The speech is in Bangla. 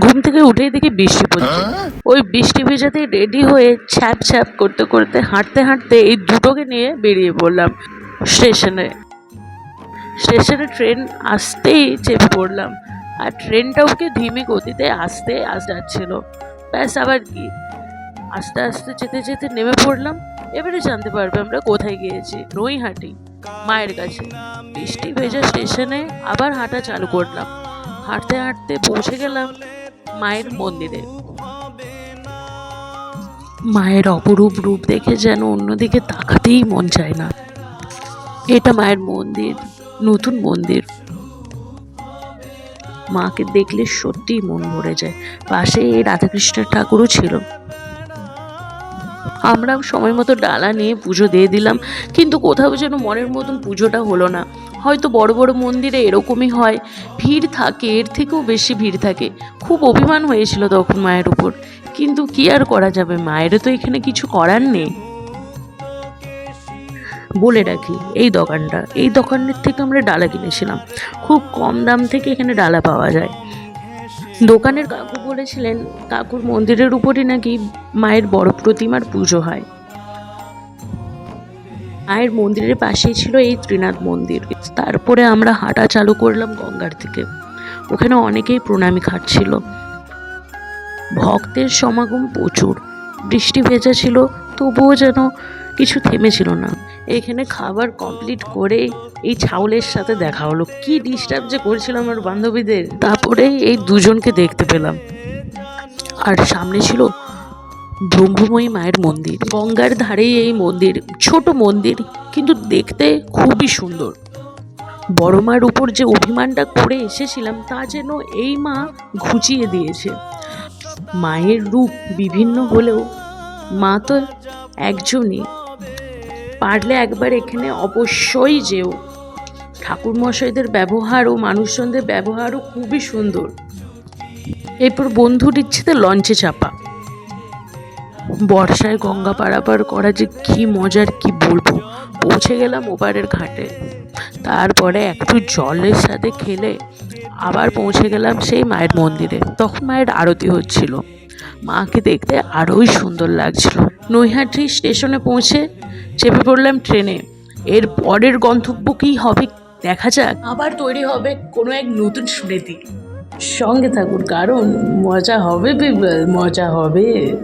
ঘুম থেকে উঠেই দেখি বৃষ্টি পড়ছে। ওই বৃষ্টি ভেজাতে রেডি হয়ে ছ্যাপ ছ্যাপ করতে করতে হাঁটতে হাঁটতে এই দুটোকে নিয়ে বেরিয়ে পড়লাম স্টেশনে। স্টেশনে ট্রেন আসতেই চেপে পড়লাম। আর ট্রেনটাও কি ধীমি গতিতে আসতে আস যাচ্ছিল। ব্যাস আবার কি? আস্তে আস্তে যেতে যেতে নেমে পড়লাম। এবারে জানতে পারবে আমরা কোথায় গিয়েছি। নৈহাটি মায়ের কাছে। বৃষ্টি ভেজা স্টেশনে আবার হাঁটা চালু করলাম। হাঁটতে হাঁটতে পৌঁছে গেলাম মায়ের মন্দিরে। মায়ের অপরূপ রূপ দেখে যেন অন্যদিকে তাকাতেই মন চায় না। এটা মায়ের মন্দির, নতুন মন্দির। মাকে দেখলে সত্যিই মন ভরে যায়। পাশে এই রাধাকৃষ্ণের ঠাকুরও ছিল। আমরা সময় মতো ডালা নিয়ে পুজো দিয়ে দিলাম, কিন্তু কোথাও যেন মনের মতন পুজোটা হলো না। হয়তো বড় বড় মন্দিরে এরকমই হয়, ভিড় থাকে, এর থেকেও বেশি ভিড় থাকে। খুব অভিমান হয়েছিল তখন মায়ের উপর। কিন্তু কি আর করা যাবে, মায়েরও তো এখানে কিছু করার নেই। বলে রাখি, এই দোকানটা, এই দোকানের থেকে আমরা ডালা কিনেছিলাম। খুব কম দাম থেকে এখানে ডালা পাওয়া যায়। দোকানের কাকু বলেছিলেন, কাকুর মন্দিরের উপরই নাকি মায়ের বড় প্রতিমার পুজো হয়। মায়ের মন্দিরের পাশেই ছিল এই ত্রিনাথ মন্দির। তারপরে আমরা হাঁটা চালু করলাম গঙ্গার দিকে। ওখানে অনেকেই প্রণামী খাচ্ছিল ভক্তের সমাগম প্রচুর। বৃষ্টি ভেজা ছিল, তবুও যেন কিছু থেমেছিল না। এখানে খাবার কমপ্লিট করে এই ছাউলের সাথে দেখা হলো। কি ডিস্টার্ব যে করেছিল আমার বান্ধবীদের। তারপরে এই দুজনকে দেখতে পেলাম। আর সামনে ছিল ব্রহ্মময়ী মায়ের মন্দির। গঙ্গার ধারেই এই মন্দির, ছোট মন্দির, কিন্তু দেখতে খুবই সুন্দর। বড় মার উপর যে অভিমানটা করে এসেছিলাম, তা যেন এই মা ঘুচিয়ে দিয়েছে। মায়ের রূপ বিভিন্ন হলেও মা তো একজনই। পারলে একবার এখানে অবশ্যই যেও। ঠাকুর মশাইদের ব্যবহার ও মানুষজনদের ব্যবহারও খুবই সুন্দর। এরপর বন্ধুর ইচ্ছেতে লঞ্চে চাপা। বর্ষায় গঙ্গা পারাপার করা যে কী মজার কি বলব? পৌঁছে গেলাম ওপারের ঘাটে। তারপরে একটু জলের সাথে খেলে আবার পৌঁছে গেলাম সেই মায়ের মন্দিরে। তখন মায়ের আরতি হচ্ছিল। মাকে দেখতে আরোই সুন্দর লাগছিল। নৈহাটি স্টেশনে পৌঁছে চেপে পড়লাম ট্রেনে। এর পরের গন্তব্য কী হবে দেখা যাক। আবার তৈরি হবে কোনো এক নতুন স্মৃতি। সঙ্গে থাকুন, কারণ মজা হবে বিবল, মজা হবে।